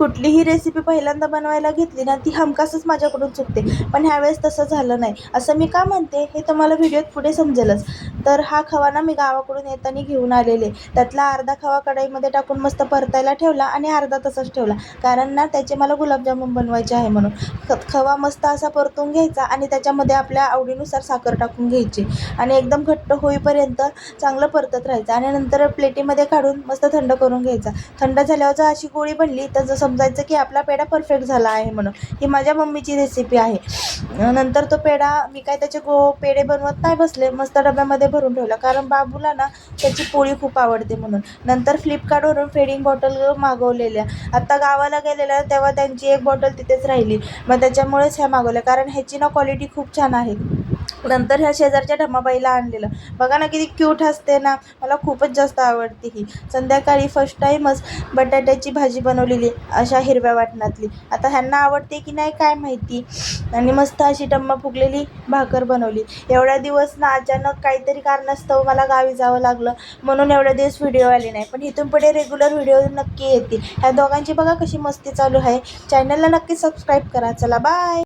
कुठलीही रेसिपी पहिल्यांदा बनवायला घेतली ना ती हमखासच माझ्याकडून चुकते. पण ह्यावेळेस तसं झालं नाही. असं मी का म्हणते हे तुम्हाला व्हिडिओत पुढे समजेलच. तर हा खवा ना मी गावाकडून येताना घेऊन आलेले. त्यातला अर्धा खवा कढईमध्ये टाकून मस्त परतायला ठेवला आणि अर्धा तसाच ठेवला. कारण ना त्याचे मला गुलाबजामुन बनवायचे आहे म्हणून. ख खवा मस्त असा परतून घ्यायचा आणि त्याच्यामध्ये आपल्या आवडीनुसार साखर टाकून घ्यायची. आणि एकदम घट्ट होईपर्यंत चांगलं परतत राहायचं. आणि नंतर प्लेटीमध्ये काढून मस्त थंड करून घ्यायचा. थंड झाल्यावर जर अशी गोळी बनली तर जसं समजायचं की आपला पेढा परफेक्ट झाला आहे म्हणून ही माझ्या मम्मीची रेसिपी आहे. नंतर तो पेढा मी काय त्याचे गो पेढे बनवत नाही बसले मस्त डब्यामध्ये भरून ठेवला. कारण बाबूला ना त्याची पोळी खूप आवडते म्हणून. नंतर फ्लिपकार्टवरून फेडिंग बॉटल मागवलेल्या. आत्ता गावाला गेलेल्या तेव्हा त्यांची एक बॉटल तिथेच राहिली. मग त्याच्यामुळेच ह्या मागवल्या. कारण ह्याची ना क्वालिटी खूप छान आहे. नंतर ह्या शेजारच्या ढमाबाईला आणलेलं. बघा ना किती क्यूट असते ना. मला खूपच जास्त आवडते ही. संध्याकाळी फर्स्ट टाईमच बटाट्याची भाजी बनवलेली अशा हिरव्या वाटणातली. आता ह्यांना आवडते की नाही काय माहिती. आणि मस्त अशी डम्मा फुगलेली भाकर बनवली. एवढ्या दिवस ना अचानक काहीतरी कारणास्तव मला गावी जावं लागलं. म्हणून एवढ्या दिवस व्हिडिओ आले नाही. पण इथून पुढे रेग्युलर व्हिडिओ नक्की येतील. ह्या दोघांची बघा कशी मस्ती चालू आहे. चॅनलला नक्की सबस्क्राईब करा. चला बाय